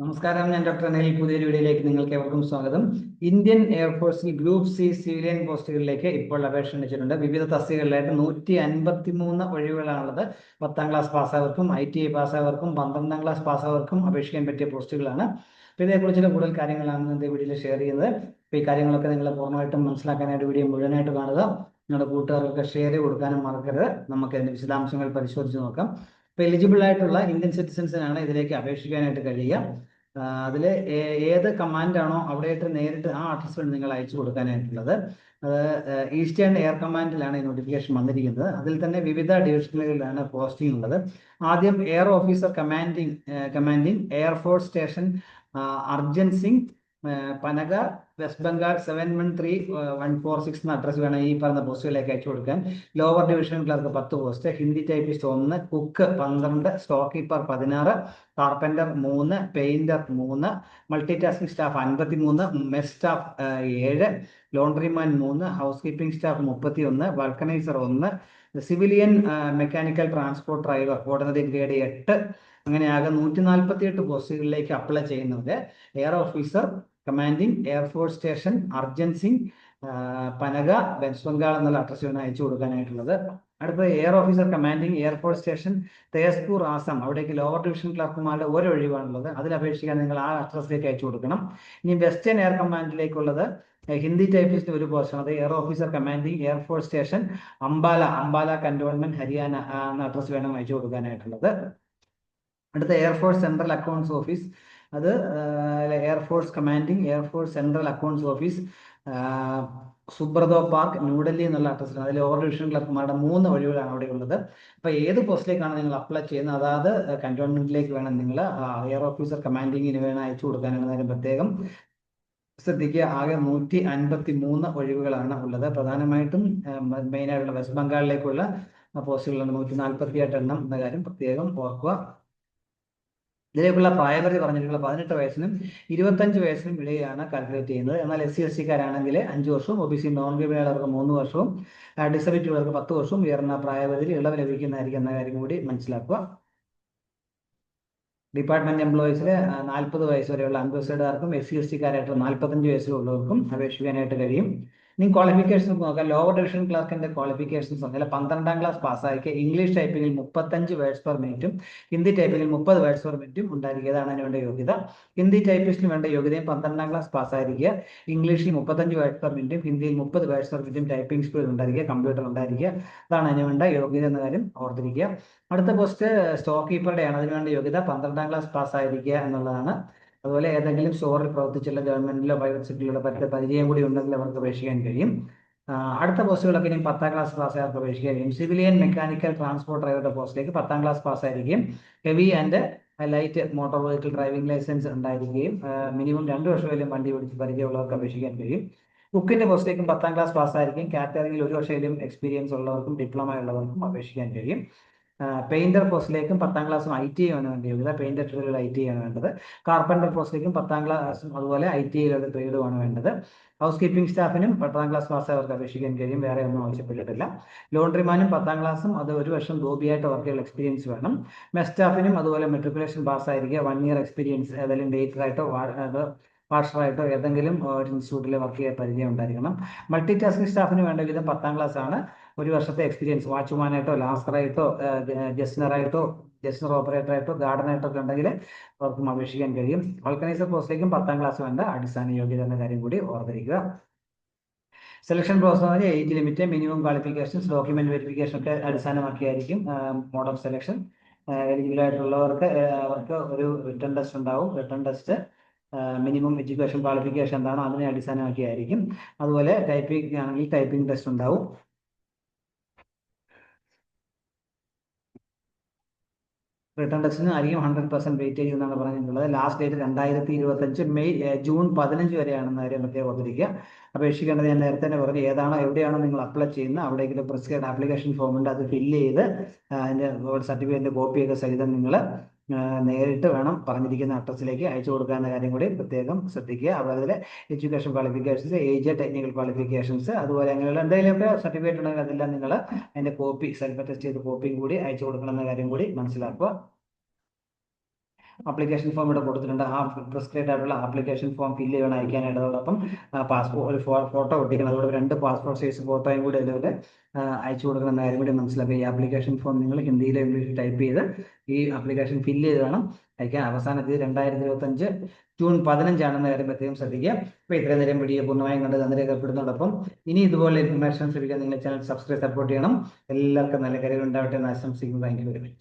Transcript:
നമസ്കാരം ഞാൻ ഡോക്ടർ അനിൽ. പുതിയൊരു വീഡിയോയിലേക്ക് നിങ്ങൾക്ക് ഏവർക്കും സ്വാഗതം. ഇന്ത്യൻ എയർഫോഴ്സിൽ ഗ്രൂപ്പ് സി സിവിലിയൻ പോസ്റ്റുകളിലേക്ക് ഇപ്പോൾ അപേക്ഷ ക്ഷണിച്ചിട്ടുണ്ട്. വിവിധ തസ്തികകളിലായിട്ട് നൂറ്റി അൻപത്തി മൂന്ന് ഒഴിവുകളാണുള്ളത്. പത്താം ക്ലാസ് പാസ്സായവർക്കും ഐ ടി ഐ പാസ്സായവർക്കും പന്ത്രണ്ടാം ക്ലാസ് പാസ്സായവർക്കും അപേക്ഷിക്കാൻ പറ്റിയ പോസ്റ്റുകളാണ്. അപ്പോൾ ഇതേക്കുറിച്ചുള്ള കൂടുതൽ കാര്യങ്ങളാണ് ഇന്നത്തെ വീഡിയോയിൽ ഷെയർ ചെയ്യുന്നത്. അപ്പോൾ ഈ കാര്യങ്ങളൊക്കെ നിങ്ങൾ പൂർണമായിട്ടും മനസ്സിലാക്കാനായിട്ട് വീഡിയോ മുഴുവനായിട്ട് കാണുക. നിങ്ങളുടെ കൂട്ടുകാർക്ക് ഷെയർ കൊടുക്കാനും മറക്കരുത്. നമുക്ക് അതിന്റെ വിശദാംശങ്ങൾ പരിശോധിച്ച് നോക്കാം. എലിജിബിൾ ആയിട്ടുള്ള ഇന്ത്യൻ സിറ്റിസൻസിനാണ് ഇതിലേക്ക് അപേക്ഷിക്കാനായിട്ട് കഴിയുക. അതിൽ ഏത് കമാൻഡാണോ അവിടെയായിട്ട് നേരിട്ട് ആ അഡ്രസ്സിൽ നിങ്ങൾ അയച്ചു കൊടുക്കാനായിട്ടുള്ളത്. അത് ഈസ്റ്റേൺ എയർ കമാൻഡിലാണ് ഈ നോട്ടിഫിക്കേഷൻ വന്നിരിക്കുന്നത്. അതിൽ തന്നെ വിവിധ ഡിവിഷനുകളിലാണ് പോസ്റ്റിംഗ് ഉള്ളത്. ആദ്യം air officer commanding commanding air force station Arjan Singh Panagarh West Bengal seven one three one four six എന്ന അഡ്രസ്സ് വേണം ഈ പറഞ്ഞ പോസ്റ്റുകളിലേക്ക് അയച്ചു കൊടുക്കാൻ. ലോവർ ഡിവിഷൻ ക്ലർക്ക് പത്ത് പോസ്റ്റ് ഹിന്ദി ടൈപ്പിസ്റ്റ് ഒന്ന് കുക്ക് പന്ത്രണ്ട് സ്റ്റോക്ക് കീപ്പർ പതിനാറ് കാർപ്പന്റർ മൂന്ന് പെയിന്റർ മൂന്ന് മൾട്ടി ടാസ്കിംഗ് സ്റ്റാഫ് അൻപത്തി മൂന്ന് മെസ് സ്റ്റാഫ് ഏഴ് ലോണ്ടറിമാൻ മൂന്ന് ഹൗസ് കീപ്പിംഗ് സ്റ്റാഫ് മുപ്പത്തി ഒന്ന് വൾക്കനൈസർ ഒന്ന് civilian mechanical transport driver ordinary grade എട്ട്. അങ്ങനെയാകെ നൂറ്റി നാൽപ്പത്തി എട്ട് പോസ്റ്റുകളിലേക്ക് അപ്ലൈ ചെയ്യുന്നത്. Air officer commanding air force station Arjan Singh Panagarh West Bengal എന്നുള്ള അഡ്രസ്സിലാണ് അയച്ചു കൊടുക്കാനായിട്ടുള്ളത്. അടുത്ത air officer commanding air force station Tezpur Assam അവിടേക്ക് ലോവർ ഡിവിഷൻ ക്ലർക്കുമാരുടെ ഒരു ഒഴിവാണുള്ളത്. അതിൽ അപേക്ഷിക്കാൻ നിങ്ങൾ ആ അഡ്രസ്സിലേക്ക് അയച്ചു കൊടുക്കണം. ഇനി വെസ്റ്റേൺ എയർ കമാൻഡിലേക്കുള്ളത് ഹിന്ദി ടൈപ്പിസ്റ്റ് ഒരു പോർഷൻ അത് air officer commanding air force station Ambala Ambala cantonment Haryana എന്ന അഡ്രസ് വേണം അയച്ചു കൊടുക്കാനായിട്ടുള്ളത്. അടുത്ത air force central accounts office അത് air force commanding air force central accounts office Subroto park New Delhi എന്നുള്ള അഡ്രസ്സിലാണ് അതിൽ ഓവർ ഡിവിഷൻ ക്ലർക്കുമാരുടെ മൂന്ന് വഴികളാണ് അവിടെ ഉള്ളത്. അപ്പോൾ ഏത് പോസ്റ്റിലേക്കാണ് നിങ്ങൾ അപ്ലൈ ചെയ്യുന്നത്? അതായത് കന്റോൺമെന്റിലേക്ക് വേണം നിങ്ങൾ എയർ ഓഫീസർ കമാൻഡിങ്ങിന് വേണം അയച്ചു കൊടുക്കാനാണ് കാര്യം പ്രത്യേകം ശ്രദ്ധിക്കുക. ആകെ നൂറ്റി അൻപത്തി മൂന്ന് ഒഴിവുകളാണ് ഉള്ളത്. പ്രധാനമായിട്ടും മെയിനായിട്ടുള്ള വെസ്റ്റ് ബംഗാളിലേക്കുള്ള പോസ്റ്റുകളാണ് നൂറ്റി നാൽപ്പത്തി എട്ട് എണ്ണം എന്ന കാര്യം പ്രത്യേകം ഓർക്കുക. ഇതിലേക്കുള്ള പ്രായപരിധി പറഞ്ഞിട്ടുള്ള പതിനെട്ട് വയസ്സിനും ഇരുപത്തഞ്ച് വയസ്സിനും ഇടയിലാണ് കാൽക്കുലേറ്റ് ചെയ്യുന്നത്. എന്നാൽ എസ് സി എസ് സിക്കാരാണെങ്കിൽ അഞ്ച് വർഷവും ഒ ബി സി നോൺ ക്രിമിനലുകാർക്ക് മൂന്ന് വർഷവും ഡിസബിലിറ്റി ഉള്ളവർക്ക് പത്ത് വർഷവും ഉയർന്ന പ്രായപരിധി ഇളവ് ലഭിക്കുന്നതായിരിക്കും എന്ന കാര്യം കൂടി മനസ്സിലാക്കുക. ഡിപ്പാർട്ട്മെന്റ് എംപ്ലോയീസിൽ നാൽപ്പത് വയസ്സ് വരെയുള്ള അംബസഡർക്കും എസ് സി എസ് സിക്കാരായിട്ടുള്ള നാൽപ്പത്തഞ്ച് വയസ്സിലുള്ളവർക്കും അപേക്ഷിക്കാനായിട്ട് കഴിയും. ഇനി ക്വാളിഫിക്കേഷൻസ് നോക്കാം. ലോവർ ഡിവിഷൻ ക്ലാർക്കിന്റെ ക്വാളിഫിക്കേഷൻസ് അല്ല പന്ത്രണ്ടാം ക്ലാസ് പാസ്സായിരിക്കുക ഇംഗ്ലീഷ് ടൈപ്പിംഗിൽ മുപ്പത്തഞ്ച് വേർഡ്സ് പെർ മിനിറ്റും ഹിന്ദി ടൈപ്പിംഗിൽ മുപ്പത് വേർഡ്സ് പെർ മിനിറ്റും ഉണ്ടായിരിക്കുക. അതാണ് അതിന് വേണ്ട യോഗ്യത. ഹിന്ദി ടൈപ്പിസ്റ്റിന് വേണ്ട യോഗ്യതയും പന്ത്രണ്ടാം ക്ലാസ് പാസ്സായിരിക്കുക ഇംഗ്ലീഷിൽ മുപ്പത്തഞ്ച് വേർഡ്സ് പെർ മിനിറ്റും ഹിന്ദിയിൽ മുപ്പത് വേർഡ്സ് പെർ മിനിറ്റും ടൈപ്പിംഗ് സ്പീഡ് ഉണ്ടായിരിക്കുക. കമ്പ്യൂട്ടർ ഉണ്ടായിരിക്കുക. അതാണ് അതിന് വേണ്ട യോഗ്യത എന്ന കാര്യം ഓർത്തിരിക്കുക. അടുത്ത പോസ്റ്റ് സ്റ്റോക്ക് കീപ്പറുടെയാണ് അതിന് വേണ്ട യോഗ്യത. പന്ത്രണ്ടാം ക്ലാസ് പാസ്സായിരിക്കുക എന്നുള്ളതാണ്. അതുപോലെ ഏതെങ്കിലും സ്റ്റോറിൽ പ്രവർത്തിച്ചുള്ള ഗവൺമെന്റിലോ പ്രൈവറ്റ് സെക്ടറിലോ പരിചയം കൂടി ഉണ്ടെങ്കിൽ അവർക്ക് അപേക്ഷിക്കാൻ കഴിയും. അടുത്ത പോസ്റ്റുകളൊക്കെ ഇനി പത്താം ക്ലാസ് പാസ്സായവർക്ക് അപേക്ഷിക്കാൻ കഴിയും. സിവിലിയൻ മെക്കാനിക്കൽ ട്രാൻസ്പോർട്ട് ഡ്രൈവറുടെ പോസ്റ്റിലേക്ക് പത്താം class പാസ്സായിരിക്കും heavy and light motor vehicle driving licence ഉണ്ടായിരിക്കുകയും മിനിമം രണ്ട് വർഷമെങ്കിലും വണ്ടി പിടിച്ച് പരിചയമുള്ളവർക്ക് അപേക്ഷിക്കാൻ കഴിയും. കുക്കിന്റെ പോസ്റ്റിലേക്കും പത്താം ക്ലാസ് പാസ്സായിരിക്കും കാറ്ററിംഗിൽ ഒരു വർഷമെങ്കിലും എക്സ്പീരിയൻസ് ഉള്ളവർക്കും ഡിപ്ലോമ ഉള്ളവർക്കും അപേക്ഷിക്കാൻ കഴിയും. പെയിന്റർ പോസ്റ്റിലേക്കും പത്താം ക്ലാസ്സും ഐ ടി ആണ് വേണ്ടി യോഗ്യത പെയിന്റർ ട്രേഡിൽ ഐ ടി ആണ് വേണ്ടത്. കാർപ്പന്റർ പോസ്റ്റിലേക്കും പത്താം ക്ലാസ്സും അതുപോലെ ഐ ടി ഐയിലുള്ള ട്രേഡുമാണ് വേണ്ടത്. ഹൗസ് കീപ്പിംഗ് സ്റ്റാഫിനും പത്താം ക്ലാസ് പാസ്സായവർക്ക് അപേക്ഷിക്കാൻ കഴിയും. വേറെ ഒന്നും ആവശ്യപ്പെട്ടിട്ടില്ല. ലോണ്ടറിമാനും പത്താം ക്ലാസ്സും അത് ഒരു വർഷം ഗോപിയായിട്ട് വർക്ക് ചെയ്യുന്ന എക്സ്പീരിയൻസ് വേണം. മെസ് സ്റ്റാഫിനും അതുപോലെ മെട്രിക്കുലേഷൻ പാസ്സായിരിക്കുക. വൺ ഇയർ എക്സ്പീരിയൻസ് ഏതെങ്കിലും ഡേറ്ററായിട്ടോ വാഷറായിട്ടോ ഏതെങ്കിലും ഒരു ഇൻസ്റ്റിറ്റ്യൂട്ടിൽ വർക്ക് ചെയ്യാൻ പരിചയം ഉണ്ടായിരിക്കണം. മൾട്ടി ടാസ്കിംഗ് സ്റ്റാഫിന് വേണ്ട വിധം പത്താം ക്ലാസ് ആണ് ഒരു വർഷത്തെ എക്സ്പീരിയൻസ് വാച്ച്മാനായിട്ടോ ജസ്റ്റിനർ ഓപ്പറേറ്റർ ആയിട്ടോ ഓപ്പറേറ്ററായിട്ടോ ഗാർഡനായിട്ടോ ഒക്കെ ഉണ്ടെങ്കിൽ അവർക്കും അപേക്ഷിക്കാൻ കഴിയും. ഓർഗനൈസർ പോസ്റ്റിലേക്കും പത്താം ക്ലാസ് വേണ്ട അടിസ്ഥാന യോഗ്യത എന്ന കാര്യം കൂടി ഓർത്തിരിക്കുക. സെലക്ഷൻ പ്രോസസ് എന്ന് age limit minimum qualifications document verification ഒക്കെ അടിസ്ഥാനമാക്കിയായിരിക്കും മോഡ് ഓഫ് സെലക്ഷൻ എലിജിബിൾ ആയിട്ടുള്ളവർക്ക് അവർക്ക് ഒരു റിട്ടേൺ ടെസ്റ്റ് ഉണ്ടാവും. Written test minimum education qualification എന്താണോ അതിനെ അടിസ്ഥാനമാക്കിയായിരിക്കും. അതുപോലെ ടൈപ്പിംഗ് ആണെങ്കിൽ ടൈപ്പിംഗ് ടെസ്റ്റ് ഉണ്ടാവും. റിട്ടേൺ ടെസ്റ്റിന് ആയിരിക്കും ഹൺഡ്രഡ് പെർസെന്റ് വെയിറ്റേജ് എന്നാണ് പറഞ്ഞിട്ടുള്ളത്. ലാസ്റ്റ് ഡേറ്റ് രണ്ടായിരത്തി ഇരുപത്തഞ്ച് മെയ് ജൂൺ പതിനഞ്ച് വരെയാണെന്ന് കാര്യം പ്രത്യേകം ഓർത്തിരിക്കുക. അപേക്ഷിക്കേണ്ടത് ഞാൻ നേരത്തെ തന്നെ പറഞ്ഞു ഏതാണ് എവിടെയാണോ നിങ്ങൾ അപ്ലൈ ചെയ്യുന്നത്? അവിടേക്ക് പ്രിസ്ക്രൈബ് ആപ്ലിക്കേഷൻ ഫോം ഉണ്ട് അത് ഫില്ല് ചെയ്ത് അതിന്റെ സർട്ടിഫിക്കറ്റിന്റെ കോപ്പിയൊക്കെ സഹിതം നിങ്ങൾ നേരിട്ട് വേണം പറഞ്ഞിരിക്കുന്ന അഡ്രസ്സിലേക്ക് അയച്ചു കൊടുക്കാൻ കാര്യം കൂടി പ്രത്യേകം ശ്രദ്ധിക്കുക. അതുപോലെ education qualifications age technical qualifications അതുപോലെ അങ്ങനെയുള്ള എന്തെങ്കിലുമൊക്കെ സർട്ടിഫിക്കറ്റ് ഉണ്ടെങ്കിൽ അതെല്ലാം നിങ്ങൾ അതിന്റെ കോപ്പി സെൽഫ് അറ്റസ്റ്റ് ചെയ്ത് കോപ്പിയും കൂടി അയച്ചു കൊടുക്കണം എന്ന കാര്യം കൂടി മനസ്സിലാക്കുക. ആപ്ലിക്കേഷൻ ഫോം ഇവിടെ കൊടുത്തിട്ടുണ്ട്. ആ പ്രിസ്ക്രൈബ് ആയിട്ടുള്ള ആപ്ലിക്കേഷൻ ഫോം ഫില്ല് ചെയ്യണം അയക്കാനായിട്ട് അതോടൊപ്പം പാസ്പോർട്ട് ഒരു ഫോട്ടോ ഒട്ടിക്കണം. അതോടൊപ്പം രണ്ട് പാസ്പോർട്ട് സൈസ് ഫോട്ടോയും കൂടി അതിലൂടെ അയച്ചു കൊടുക്കണം കാര്യം കൂടി മനസ്സിലാക്കുക ഈ ആപ്ലിക്കേഷൻ ഫോം നിങ്ങൾ ഹിന്ദിയിലോ ഇംഗ്ലീഷിൽ ടൈപ്പ് ചെയ്ത് ഈ ആപ്ലിക്കേഷൻ ഫില്ല് ചെയ്ത് വേണം അയക്കാൻ. അവസാന തീയതി രണ്ടായിരത്തി ഇരുപത്തഞ്ച് ജൂൺ പതിനഞ്ചാണെന്ന കാര്യം പ്രത്യേകം ശ്രദ്ധിക്കുക. അപ്പോൾ ഇത്രയും നേരം വീഡിയോ പൂർണമായും കണ്ട് നന്ദി രേഖപ്പെടുന്നതോടൊപ്പം ഇനി ഇതുപോലെ ഇൻഫർമേഷൻ ലഭിക്കാൻ നിങ്ങളുടെ ചാനൽ സബ്സ്ക്രൈബ് സപ്പോർട്ട് ചെയ്യണം. എല്ലാവർക്കും നല്ല കാര്യങ്ങൾ ഉണ്ടാവട്ടെ എന്ന് ആശംസിക്കുന്നു. Thank you very much